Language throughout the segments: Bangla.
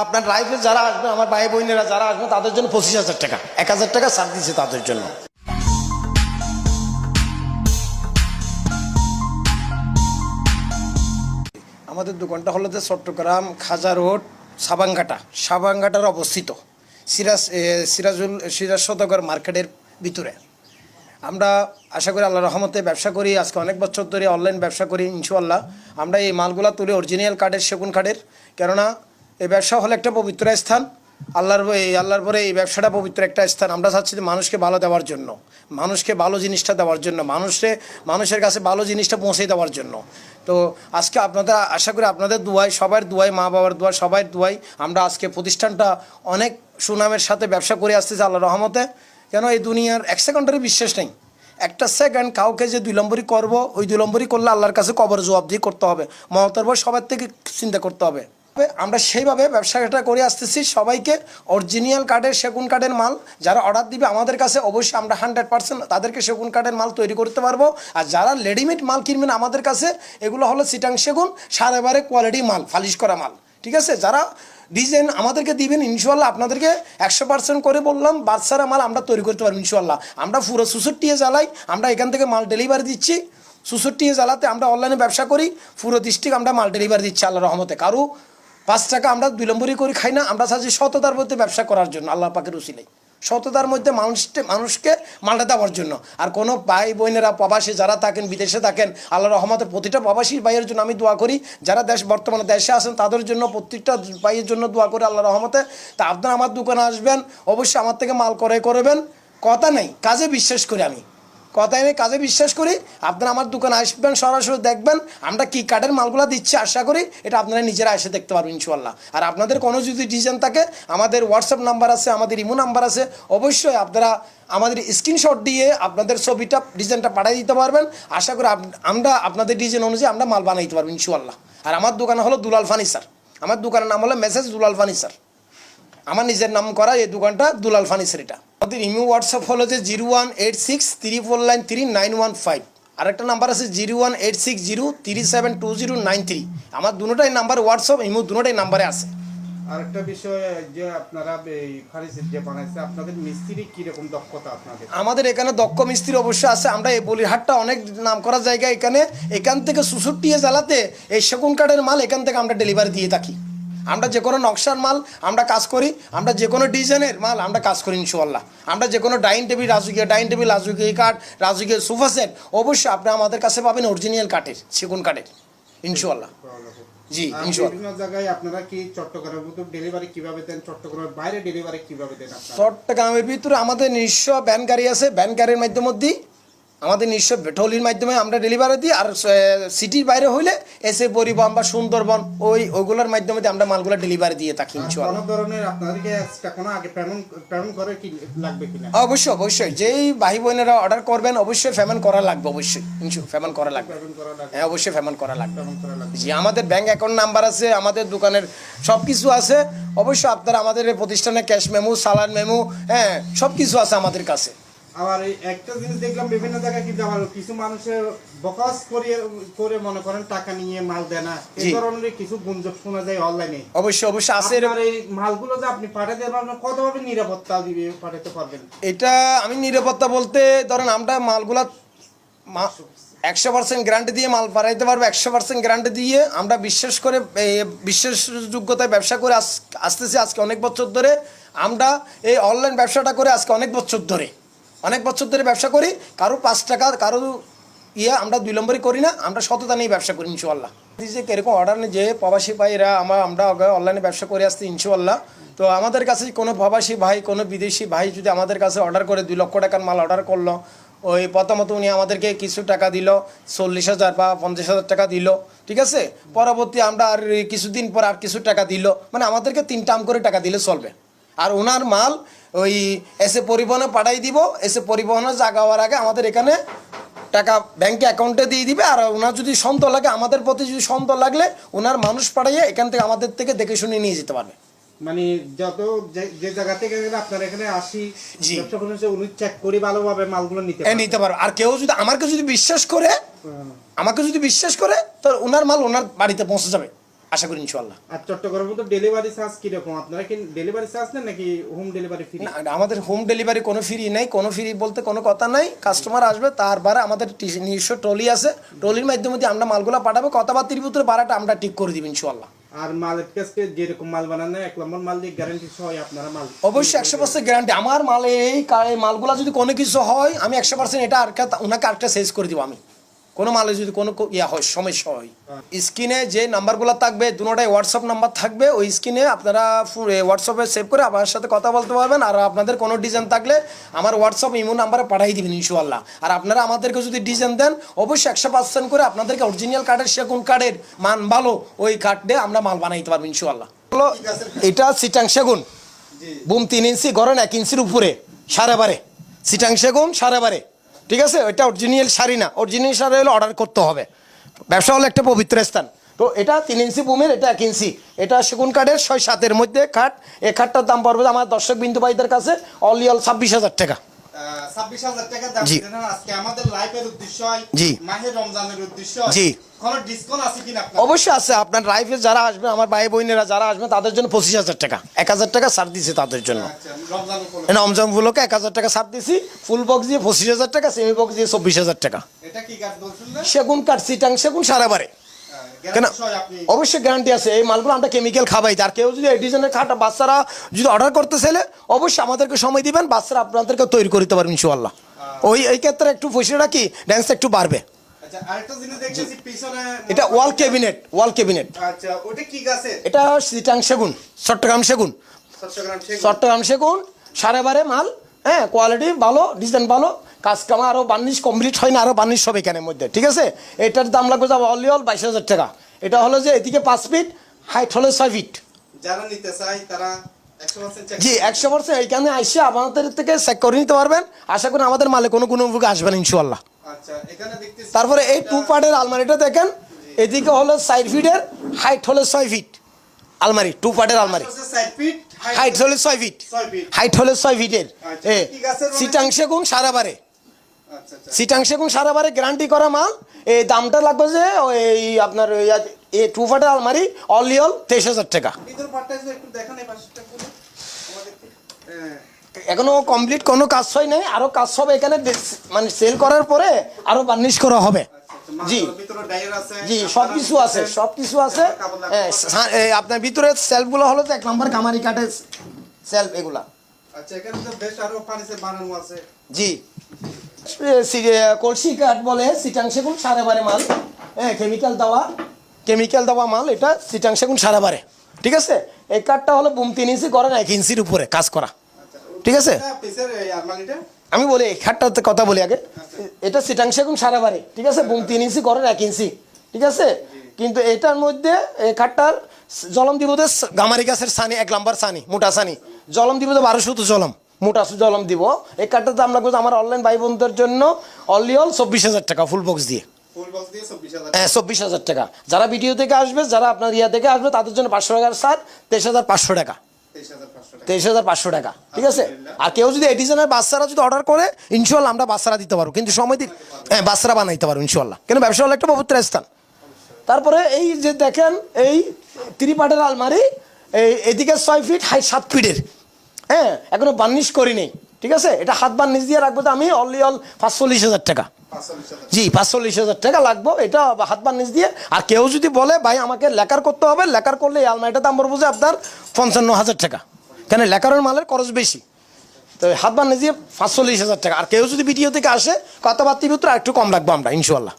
আপনার লাইফে যারা আসবে, আমার ভাই বোনেরা যারা আসবে, তাদের জন্য পঁচিশ হাজার টাকা। এক হাজার টাকা ছাড় দিচ্ছে তাদের জন্য। আমাদের দোকানটা হলো যে চট্টগ্রাম খাজা রোড সাবাঙ্গাটা সাবাঙ্গাটার অবস্থিত। সিরাজ সিরাজুল, সিরাজ সদগর মার্কেটের ভিতরে। আমরা আশা করি আল্লাহ রহমতে ব্যবসা করি। আজকে অনেক বছর ধরে অনলাইন ব্যবসা করি ইনশাল্লাহ আমরা এই মালগুলা তুলি অরিজিনাল কাঠের সেগুন কাঠের কেননা এই ব্যবসা হলো একটা পবিত্র স্থান। আল্লাহর এই আল্লাহর পরে এই ব্যবসাটা পবিত্র একটা স্থান। আমরা চাচ্ছি যে মানুষকে ভালো দেওয়ার জন্য। মানুষকে ভালো জিনিসটা দেওয়ার জন্য। মানুষে মানুষের কাছে ভালো জিনিসটা পৌঁছে দেওয়ার জন্য। তো আজকে আপনাদের আশা করি আপনাদের দুয়াই সবার দুয়াই মা বাবার দুয়াই সবার দুয়াই আমরা আজকে প্রতিষ্ঠানটা অনেক সুনামের সাথে ব্যবসা করে আসতেছি আল্লাহ রহমতে। কেন এই দুনিয়ার এক সেকেন্ডারই বিশ্বাস নেই। একটা সেকেন্ড কাউকে যে দুই নম্বরই করব, ওই দুই নম্বরই করলে আল্লাহর কাছে কবর জবাবদিহি করতে হবে। মমতার পর সবার থেকে চিন্তা করতে হবে। আমরা সেইভাবে ব্যবসাটা করে আসতেছি। সবাইকে অরিজিনাল কার্ডের সেগুন কার্ডের মাল যারা অর্ডার দিবে আমাদের কাছে অবশ্যই আমরা হান্ড্রেড পার্সেন্ট তাদেরকে সেগুন কার্ডের মাল তৈরি করতে পারব। আর যারা রেডিমেড মাল কিনবেন আমাদের কাছে, এগুলো হলো সিটাং সেগুন সাড়ে বারে কোয়ালিটি মাল ফালিশ করা মাল। ঠিক আছে? যারা ডিজাইন আমাদেরকে দিবেন ইনশাল্লাহ আপনাদেরকে একশো পার্সেন্ট করে বললাম বাচ্চারা মাল আমরা তৈরি করতে পারব ইনশাল্লাহ আমরা পুরো সুসুরটিয়ে জ্বালাই, আমরা এখান থেকে মাল ডেলিভারি দিচ্ছি। সুসুরটিয়ে জ্বালাতে আমরা অনলাইনে ব্যবসা করি, পুরো ডিস্ট্রিক্ট আমরা মাল ডেলিভারি দিচ্ছি আল্লাহ রহমতে। কারও পাঁচ টাকা আমরা নম্বরই করি, খাই না। আমরা চাচ্ছি সততার মধ্যে ব্যবসা করার জন্য, আল্লাহ পাকের উচিলাই সততার মধ্যে মানুষকে মানুষকে মালটা দেওয়ার জন্য। আর কোনো ভাই বোনেরা, প্রবাসী যারা থাকেন, বিদেশে থাকেন, আল্লাহ রহমতের প্রতিটা প্রবাসী ভাইয়ের জন্য আমি দোয়া করি। যারা দেশ, বর্তমানে দেশে আছেন, তাদের জন্য, প্রত্যেকটা ভাইয়ের জন্য দোয়া করি আল্লাহ রহমতে। তা আপনারা আমার দোকানে আসবেন, অবশ্যই আমার থেকে মাল করে করবেন। কথা নেই, কাজে বিশ্বাস করি আমি। কথায় আমি কাজে বিশ্বাস করি, আপনারা আমার দোকানে আসবেন, সরাসরি দেখবেন, আমরা কি কাঠের মালগুলো দিচ্ছি, আশা করি এটা আপনারা নিজেরা এসে দেখতে পারবেন ইনশাল্লাহ আর আপনাদের কোনো যদি ডিজাইন থাকে, আমাদের হোয়াটসঅ্যাপ নাম্বার আছে, আমাদের ইমো নাম্বার আছে, অবশ্যই আপনারা আমাদের স্ক্রিনশট দিয়ে আপনাদের ছবিটা ডিজাইনটা পাঠিয়ে দিতে পারবেন। আশা করি আমরা আপনাদের ডিজাইন অনুযায়ী আমরা মাল বানিয়ে দিতে পারব ইনশাল্লাহ আর আমার দোকান হলো দুলাল ফার্নিচার আমার দোকানের নাম হলো মেসেজ দুলাল ফার্নিচার আমার নিজের নাম করা এই দোকানটা দুলাল ফার্নিচার এটা। আমাদের ইমো হোয়াটসঅ্যাপ হলো যে zero one eight six three four nine three nine one five. আরেকটা নাম্বার আছে zero one eight six zero three seven two zero nine three. আমার দুটোটাই নাম্বার হোয়াটসঅ্যাপ ইমো দুটোটাই নাম্বারে আছে। আরেকটা বিষয় যে আপনারা এই ফার্নিচার যে বানাইছে আপনাদের মিস্ত্রি কীরকম দক্ষতা আপনাদের? আমাদের এখানে দক্ষ মিস্ত্রি অবশ্যই আছে আমরা এই বলিহাটটা অনেক নাম করা জায়গা এখানে। এখান থেকে সুসুটিয়ে জ্বালাতে এই সেগুন কাঠের মাল এখান থেকে আমরা ডেলিভারি দিয়ে থাকি। আমরা যে কোনো নকশার মাল আমরা কাজ করি আমরা যে কোনো ডিজাইনের মাল আমরা কাজ করি ইনশাল্লাহ আমরা যে কোনো ডাইনিং টেবিল রাজুকিয়া ডাইনিং টেবিল রাজুকিয়া কাঠ রাজুকিয়া সোফা সেট অবশ্যই আপনি আমাদের কাছে পাবেন অরিজিনাল কাঠের সেগুন কাঠের ইনশাল্লাহ জি বিভিন্ন জায়গায় আপনারা কি চট্টগ্রামের মতো ডেলিভারি কীভাবে দেন? চট্টগ্রামের বাইরে ডেলিভারি কীভাবে দেন চট্টগ্রামের ভিতরে আমাদের নিজস্ব ভ্যান গাড়ি আছে ভ্যান গাড়ির মাধ্যমে আমাদের নিজস্ব টলির মাধ্যমে আমরা ডেলিভারি দিই আর সিটির বাইরে হইলে এসে পরিবহন বা সুন্দরবন ওই ওইগুলোর মাধ্যমে দিয়ে আমরা মালগুলো ডেলিভারি দিয়ে থাকি অবশ্যই অবশ্যই। যেই ভাই বোনেরা অর্ডার করবেন অবশ্যই পেমেন্ট করা লাগবে অবশ্যই। পেমেন্ট করা লাগবে। পেমেন্ট করা লাগবে। হ্যাঁ অবশ্যই পেমেন্ট করা লাগবে। জি আমাদের ব্যাংক অ্যাকাউন্ট নাম্বার আছে আমাদের দোকানের সব কিছু আছে। অবশ্যই আপনারা আমাদের প্রতিষ্ঠানে ক্যাশ মেমো সালান মেমো হ্যাঁ সব কিছু আছে আমাদের কাছে। আবার এই একটা জিনিস দেখলাম বিভিন্ন জায়গায় কিন্তু আবার কিছু মানুষের বকাস করে করে মনে করেন টাকা নিয়ে মাল দেয় না। এই ধরনের কিছু গুঞ্জন শোনা যায় অনলাইনে অবশ্যই অবশ্যই আছে আপনার এই মালগুলো যে আপনি পাঠাতে পারবেন কতভাবে নিরাপত্তা দিবে পাঠাতে পারবেন? এটা আমি নিরাপত্তা বলতে ধরেন আমরা মালগুলা একশো পার্সেন্ট গ্যারান্টি দিয়ে মাল পাঠাইতে পারব একশো পার্সেন্ট গ্যারান্টি দিয়ে আমরা বিশ্বাস করে বিশ্বাসযোগ্যতায় ব্যবসা করে আস- আসতেছি আজকে অনেক বছর ধরে। আমরা এই অনলাইন ব্যবসাটা করে আজকে অনেক বছর ধরে। অনেক বছর ধরে ব্যবসা করি, কারও পাঁচ টাকা, কারও ইয়ে আমরা দুই নম্বরই করি না, আমরা সততা নিয়ে ব্যবসা করি ইনশাল্লাহ যে কীরকম অর্ডার নেই যে প্রবাসী ভাইরা আমার, আমরা অনলাইনে ব্যবসা করে আসছি ইনশাল্লাহ তো আমাদের কাছে কোনো প্রবাসী ভাই, কোনো বিদেশি ভাই যদি আমাদের কাছে অর্ডার করে, দুই লক্ষ টাকার মাল অর্ডার করল, ওই প্রথমত উনি আমাদেরকে কিছু টাকা দিল, চল্লিশ হাজার বা পঞ্চাশ হাজার টাকা দিল, ঠিক আছে? পরবর্তী আমরা আর কিছুদিন পর আর কিছু টাকা দিল মানে আমাদেরকে তিন টাম করে টাকা দিলে চলবে। আর ওনার মাল ওই এসে পরিবহনে পাঠাই দিব। এসে পরিবহনের জায়গা হওয়ার আগে আমাদের এখানে টাকা ব্যাংকে অ্যাকাউন্টে দিয়ে দিবে। আর ওনার যদি সন্দেহ লাগে আমাদের প্রতি যদি সন্দেহ লাগলে ওনার মানুষ পাঠাইয়ে এখান থেকে আমাদের থেকে দেখে শুনে নিয়ে যেতে পারবে। মানে যত যে- জায়গা থেকে আপনার এখানে আসি জি। ব্যবসা উনি চেক করি ভালোভাবে মালগুলো নিতে পারবে। নিতে পারবে। আর কেউ যদি আমাকে যদি বিশ্বাস করে আমাকে যদি বিশ্বাস করে তো ওনার মাল ওনার বাড়িতে পৌঁছে যাবে। আশা করি ইনশাল্লাহ আর চট্টগ্রামে তো ডেলিভারি চার্জ কীরকম? আপনারা কি ডেলিভারি চার্জ নেন নাকি হোম ডেলিভারি ফ্রি না আমাদের হোম ডেলিভারি কোনো ফ্রি নেই কোনো ফ্রি বলতে কোনো কথা নাই। কাস্টমার আসবে তারপরে আমাদের নিজস্ব ট্রলি আছে। ট্রলির মাধ্যমে দিয়ে আমরা মালগুলো পাঠাবো কথাবার্তির ভিতরে ভাড়াটা আমরা ঠিক করে দিব ইনশাল্লাহ আর মালের কাছে যেরকম মাল বানানো এক নম্বর মাল দিয়ে গ্যারান্টি সহ আপনারা মাল। অবশ্যই একশো পার্সেন্ট গ্যারান্টি আমার মালে এই কা- মালগুলা যদি কোনো কিছু হয় আমি একশো পার্সেন্ট এটা আর কা- ওনাকে আরেকটা শেষ করে দিব আমি। কোনো মালে যদি কোনো ইয়া হয় সমস্যা হয়। স্ক্রিনে যে নাম্বারগুলো থাকবে দুটোটাই হোয়াটসঅ্যাপ নাম্বার থাকবে ওই স্ক্রিনে আপনারা হোয়াটসঅ্যাপে সেভ করে আমার সাথে কথা বলতে পারবেন। আর আপনাদের কোনো ডিজাইন থাকলে আমার হোয়াটসঅ্যাপ ইমো নাম্বারে পাঠিয়ে দিবেন ইনশাল্লাহ আর আপনারা আমাদেরকে যদি ডিজাইন দেন অবশ্যই একশো পার্সেন্ট করে আপনাদেরকে অরিজিনাল কার্ডের সেগুন কার্ডের মান ভালো ওই কার্ড দিয়ে আমরা মাল বানাইতে পারব ইনশাল্লাহ হলো এটা সিটাং সেগুন। বুম তিন ইঞ্চি গড়েন এক ইঞ্চির উপরে সাড়ে বারে। সিটাং সেগুন সাড়ে বারে। ঠিক আছে? ওইটা অরিজিনাল শাড়ি না। অরিজিনাল শাড়ি হলে অর্ডার করতে হবে। ব্যবসা হলো একটা পবিত্র স্থান। তো এটা তিন ইঞ্চি বুমের এটা এক ইঞ্চি। এটা সেগুন কাঠের ছয় সাতের মধ্যে খাট। এ খাটটার দাম পড়বে আমার দর্শক বিন্দু ভাইদের কাছে অনলি অল ছাব্বিশ হাজার টাকা। ছাব্বিশ হাজার টাকা দাম জি। আজকে আমাদের লাইফের উদ্দেশ্য জি। মাহে রমজানের উদ্দেশ্য জি। কোনো ডিসকাউন্ট আছে কিনা আপনার? অবশ্যই আছে। আপনার লাইফে যারা আসবে আমার ভাই বোনেরা যারা আসবে তাদের জন্য পঁচিশ হাজার টাকা। এক হাজার টাকা ছাড় দিছে তাদের জন্য। আচ্ছা রমজান উপলক্ষে। এক হাজার টাকা ছাড় দিছি ফুল বক্স দিয়ে পঁচিশ হাজার টাকা সেমি বক্স দিয়ে চব্বিশ হাজার টাকা। সেগুন কাঠ সিটাং সেগুন সারা বারে। কেন? অবশ্যই গ্যারান্টি আছে এই মালগুলো আমরা কেমিক্যাল খাবাই। আর কেউ যদি এই ডিজাইনের খাটা বাচ্চারা যদি অর্ডার করতে চাইলে অবশ্যই আমাদেরকে সময় দিবেন বাচ্চারা আপনাদেরকে তৈরি করতে পারবেন ইনশাল্লাহ ওই এই ক্ষেত্রে একটু পয়সাটা কি ড্যান্স একটু বাড়বে। আচ্ছা এটা ওয়াল ক্যাবিনেট ওয়াল ক্যাবিনেট এটা সিটাং সেগুন চট্টগ্রাম সেগুন। চট্টগ্রাম সেগুন। সাড়ে বারে মাল হ্যাঁ কোয়ালিটি ভালো ডিজাইন ভালো। কাজ কামা আরও বার্নিশ কমপ্লিট হয় না আরও বার্নিশ হবে এখানের মধ্যে ঠিক আছে? এটার দাম লাগবে যাব অনলি অল বাইশ হাজার টাকা। এটা হলো যে এদিকে পাঁচ ফিট হাইট হলো ছয় ফিট যারা নিতে চায় তারা জি একশো পার্সেন্ট এইখানে আইসে আমাদের থেকে চেক করে নিতে পারবেন। আশা করি আমাদের মালে কোনো কোনো উপকার আসবেন ইনশাল্লাহ তারপরে এই টু পার্টের আলমারিটা দেখেন। এদিকে হলো সাইড ফিটের হাইট হলো ছয় ফিট আলমারি টু পার্টের আলমারি। হাইট হলো ছয় ফিট। হাইট হলো ছয় ফিটের আচ্ছা, এ? সিটাংশে গুণ সারাবারে আচ্ছা আচ্ছা সিটাংশে গুণ সারাবারে গ্যারান্টি করা মাল। এই দামটা লাগবে যে এই আপনার এই টু পার্টের আলমারি অনলি অল তেইশ হাজার টাকা। হ্যাঁ এখনও কমপ্লিট কোনো কাজ হয় নাই আরও কাজ হবে এখানে মানে সেল করার পরে আরও বার্নিশ করা হবে। জি। ডায়ার আছে জি সব কিছু আছে। সব কিছু আছে। হ্যাঁ, আপনার ভিতরে সেলফগুলো হলো তো এক নম্বর কামারি কাঠের সেলফ এগুলা। আচ্ছা এখানে তো বেশ আরও ফার্নিচার বানানো আছে। জি। এ, এ, কলসি কাঠ বলে সিটাং সেগুন বারে মাল। হ্যাঁ কেমিক্যাল দেওয়া। কেমিক্যাল দেওয়া মাল এটা সিটাং সেগুন বারে। ঠিক আছে? এই কাঠটা হলো বুম তিন ইঞ্চি করেন এক ইঞ্চির উপরে কাজ করা। ঠিক আছে? আমি বলি এই খাটটাতে কথা বলি আগে। এটা সিটাং সেগুন সারা বারে। ঠিক আছে? বুম তিন ইঞ্চি করেন এক ইঞ্চি। ঠিক আছে? কিন্তু এটার মধ্যে এই খাটটার জলম দিব গামারি গাছের সানি এক নাম্বার সানি মোটা সানি। জলম দিব বারোশো তো জলম। মোটা জলম দিব। এই কাঠটার দাম লাগবে আমার অনলাইন ভাই বোনদের জন্য অনলি অল চব্বিশ হাজার টাকা ফুল বক্স দিয়ে। হ্যাঁ চব্বিশ হাজার টাকা। যারা ভিডিও থেকে আসবে যারা আপনার ইয়া থেকে আসবে তাদের জন্য পাঁচশো টাকার সার তেইশ হাজার পাঁচশো টাকা। তেইশ হাজার পাঁচশো টাকা। ঠিক আছে? আর কেউ যদি এই ডিজাইনের বাচ্চারা যদি অর্ডার করে ইনশাল্লাহ আমরা বাচ্চারা দিতে পারব। কিন্তু সময় দিন হ্যাঁ বাচ্চারা বানাইতে পারব ইনশাল্লাহ কেন ব্যবসা হলো একটা পবিত্র স্থান। তারপরে এই যে দেখেন এই ত্রিপাটের আলমারি এই এদিকে ছয় ফিট হাই সাত ফিটের হ্যাঁ এখনও বার্নিশ করিনি ঠিক আছে? এটা হাত বার্নিশ দিয়ে রাখব তো আমি অনলি অল পাঁচচল্লিশ হাজার টাকা। জি পাঁচচল্লিশ হাজার টাকা লাগবো এটা হাত বার্নিশ দিয়ে। আর কেউ যদি বলে ভাই আমাকে লেকার করতে হবে লেকার করলে এই আলমারিটার দাম পড়ব যে আপনার পঞ্চান্ন হাজার টাকা। কেন লেকারের মালের খরচ বেশি। তো হাত বার্নিশ দিয়ে পাঁচচল্লিশ হাজার টাকা। আর কেউ যদি ভিডিও থেকে আসে কথাবার্তির ভিতরে একটু কম রাখব আমরা ইনশাল্লাহ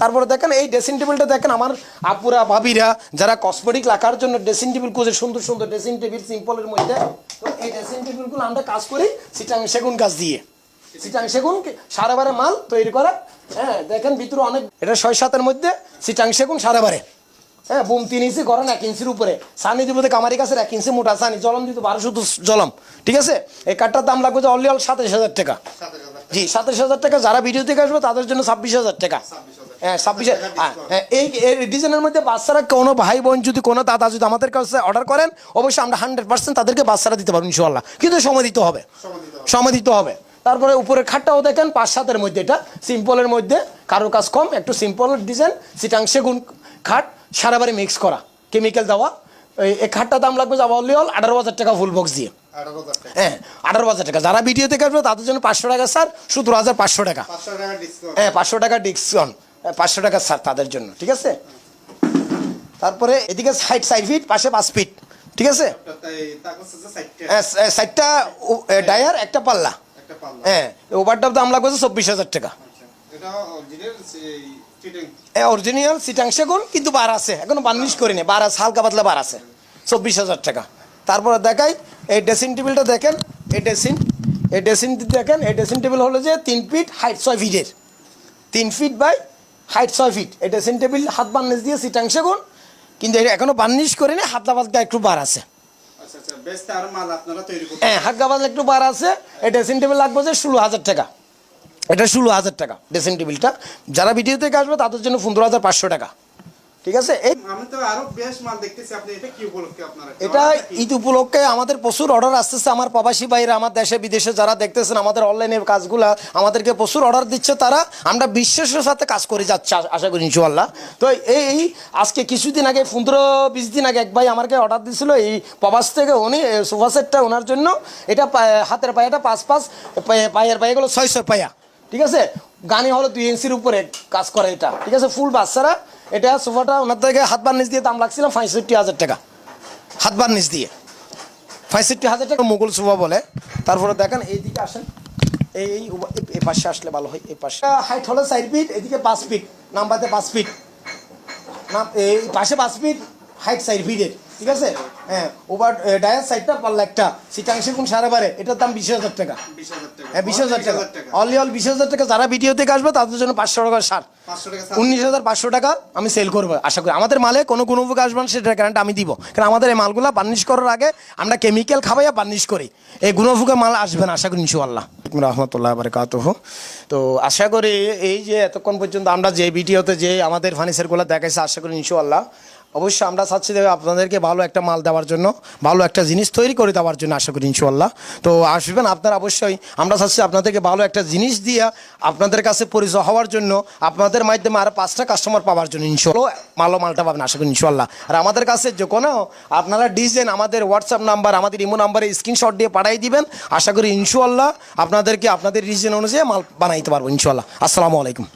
তারপরে দেখেন এই ড্রেসিং টেবিলটা দেখেন আমার আপুরা ভাবিরা যারা কসমেটিক রাখার জন্য ড্রেসিং টেবিল খুঁজে সুন্দর সুন্দর ড্রেসিং টেবিল সিম্পলের মধ্যে। তো এই ড্রেসিং টেবিলগুলো আমরা কাজ করি সিটাং সেগুন গাছ দিয়ে। সিটাং সেগুন কি- বারে মাল তৈরি করা। হ্যাঁ দেখেন ভিতরে অনেক এটা ছয় সাতের মধ্যে সিটাং সেগুন সাড়ে বারে হ্যাঁ বুম তিন ইঞ্চি করেন এক ইঞ্চির উপরে। সানি দিব কামারি গাছের এক ইঞ্চি মোটা সানি জলম দিত বারোশো জলম। ঠিক আছে? এই কাঠটার দাম লাগবে অনলি অল সাতাশ হাজার টাকা। জি সাতাশ হাজার টাকা যারা ভিডিও থেকে আসবে তাদের জন্য ছাব্বিশ হাজার টাকা। হ্যাঁ ছাব্বিশ হ্যাঁ, হ্যাঁ, এই এই ডিজাইনের মধ্যে বাচ্চারা কোনো ভাই বোন যদি কোনো দাদা যদি আমাদের কাছে অর্ডার করেন অবশ্যই আমরা হান্ড্রেড পার্সেন্ট তাদেরকে বাচ্চারা দিতে পারব ইনশাল্লাহ কিন্তু সময় দিতে হবে। সময় দিতে হবে। তারপরে উপরের খাটটাও দেখেন পাঁচ সাতের মধ্যে এটা। সিম্পলের মধ্যে কারও কাজ কম একটু সিম্পল ডিজাইন সিটাং সেগুন খাট সারা বাড়ি মিক্স করা। কেমিক্যাল দেওয়া। এই খাটটা দাম লাগবে যাব অনলি অল আঠারো হাজার টাকা ফুল বক্স দিয়ে। হ্যাঁ আঠারো হাজার টাকা। যারা ভিডিও থেকে আসবে তাদের জন্য পাঁচশো টাকা স্যার সতেরো হাজার পাঁচশো টাকা। হ্যাঁ পাঁচশো টাকা ডিসকাউন্ট পাঁচশো টাকা স্যার তাদের জন্য ঠিক আছে? তারপরে এদিকে সাইড সাইড ফিট পাশে পাঁচ ফিট ঠিক আছে? সাইডটা হ্যাঁ, সাইডটা ডায়ার একটা পাল্লা। হ্যাঁ ওভারটার দাম লাগবে চব্বিশ হাজার টাকা। আচ্ছা অরিজিনাল অরিজিনাল সিটাং সেগুন কিন্তু বার আছে এখনও বার্নিশ করিনি বার আছে হালকা পাতলা বার আছে চব্বিশ হাজার টাকা। তারপরে দেখাই এই ড্রেসিং টেবিলটা দেখেন এই ড্রেসিং এই ড্রেসিং দেখেন এই ড্রেসিং টেবিল হলো যে তিন ফিট হাইট ছয় ফিটের তিন ফিট বাই হাইট ছয় ফিট। এটা ড্রেসিং টেবিল হাত বার্নিশ দিয়ে সিটাং গুণ কিন্তু এটা এখনও বার্নিশ করেনি হাত পাতলা একটু বার আছে। আচ্ছা আচ্ছা হ্যাঁ হাত পাতলা একটু বার আছে। এটা ড্রেসিং টেবিল লাগবে যে ষোলো হাজার টাকা। এটা ষোলো হাজার টাকা ড্রেসিং টেবিলটা যারা ভিডিও থেকে আসবে তাদের জন্য পনেরো হাজার পাঁচশো টাকা। ঠিক আছে? এই আমি তো আরও বেশ মাল দেখতেছি আপনি এটা কি উপলক্ষে আপনারা এটা ঈদ উপলক্ষে আমাদের প্রচুর অর্ডার আসতেছে। আমার প্রবাসী ভাইরা আমার দেশে বিদেশে যারা দেখতেছেন আমাদের অনলাইনে কাজগুলা আমাদেরকে প্রচুর অর্ডার দিচ্ছে তারা। আমরা বিশ্বাসের সাথে কাজ করে যাচ্ছি আশা করি ইনশাল্লাহ তো এই আজকে কিছুদিন আগে পনেরো বিশ দিন আগে এক ভাই আমাকে অর্ডার দিছিল এই প্রবাস থেকে। উনি সোফা সেটটা ওনার জন্য এটা হাতের পায়াটা পাঁচ পাঁচ পায়ে- পায়ের পায়েগুলো ছয় ছয় পায়া। ঠিক আছে? গানে হলো দুই ইঞ্চির উপরে কাজ করে এটা। ঠিক আছে? ফুল বাচ্চারা। এটা সোফাটা ওনার থেকে হাতবার নিচ দিয়ে দাম লাগছিলাম পঁয়ষট্টি হাজার টাকা। হাতবার নিচ দিয়ে। পঁয়ষট্টি হাজার টাকা। মুঘল সোফা বলে। তারপরে দেখেন এইদিকে আসেন। এই দিকে আসেন এই- এই পাশে আসলে ভালো হয়, এই পাশে। হাইট হলো চার ফিট এদিকে পাঁচ ফিট নাম্বারতে পাঁচ ফিট না এই পাশে পাঁচ ফিট হাইট সাইড ফিটের ঠিক আছে? হ্যাঁ ওভার ডায়ার সাইডটা পাল্লা একটা সিটাংশে কোন সাড়ে বারে এটার দাম বিশ হাজার টাকা। হ্যাঁ বিশ হাজার টাকা। অনলি অল বিশ হাজার টাকা যারা ভিডিও থেকে আসবে তাদের জন্য পাঁচশো টাকা সার উনিশ হাজার পাঁচশো টাকা আমি সেল করব। আশা করি আমাদের মালে কোনো কোনো উপকার আসবে না সেটার গ্যারান্টি আমি দিব। কারণ আমাদের এই মালগুলো বার্নিশ করার আগে আমরা কেমিক্যাল খাবাইয়া বার্নিশ করি। এই গুণফুকা মাল আসবে না আশা করি ইনশাল্লাহ রহমতুল্লাহ বারকাত তো আশা করি এই যে এতক্ষণ পর্যন্ত আমরা যে ভিডিওতে যে আমাদের ফার্নিচারগুলো দেখাইছে আশা করি ইনশাল্লাহ অবশ্যই আমরা চাচ্ছি যে আপনাদেরকে ভালো একটা মাল দেওয়ার জন্য, ভালো একটা জিনিস তৈরি করে দেওয়ার জন্য আশা করি ইনশাল্লাহ তো আসবেন আপনারা অবশ্যই, আমরা চাচ্ছি আপনাদেরকে ভালো একটা জিনিস দিয়ে আপনাদের কাছে পরিচয় হওয়ার জন্য, আপনাদের মাধ্যমে আরও পাঁচটা কাস্টমার পাওয়ার জন্য ইনশাল্লাহ মালো মালটা পাবেন আশা করি ইনশাল্লাহ আর আমাদের কাছে যে কোনো, আপনারা ডিজাইন, আমাদের হোয়াটসঅ্যাপ নাম্বার আমাদের ইমো নাম্বারে স্ক্রিনশট দিয়ে পাঠিয়ে দিবেন। আশা করি ইনশাল্লাহ আপনাদেরকে, আপনাদের ডিজাইন অনুযায়ী মাল বানাইতে পারব ইনশাল্লাহ আসসালামু আলাইকুম।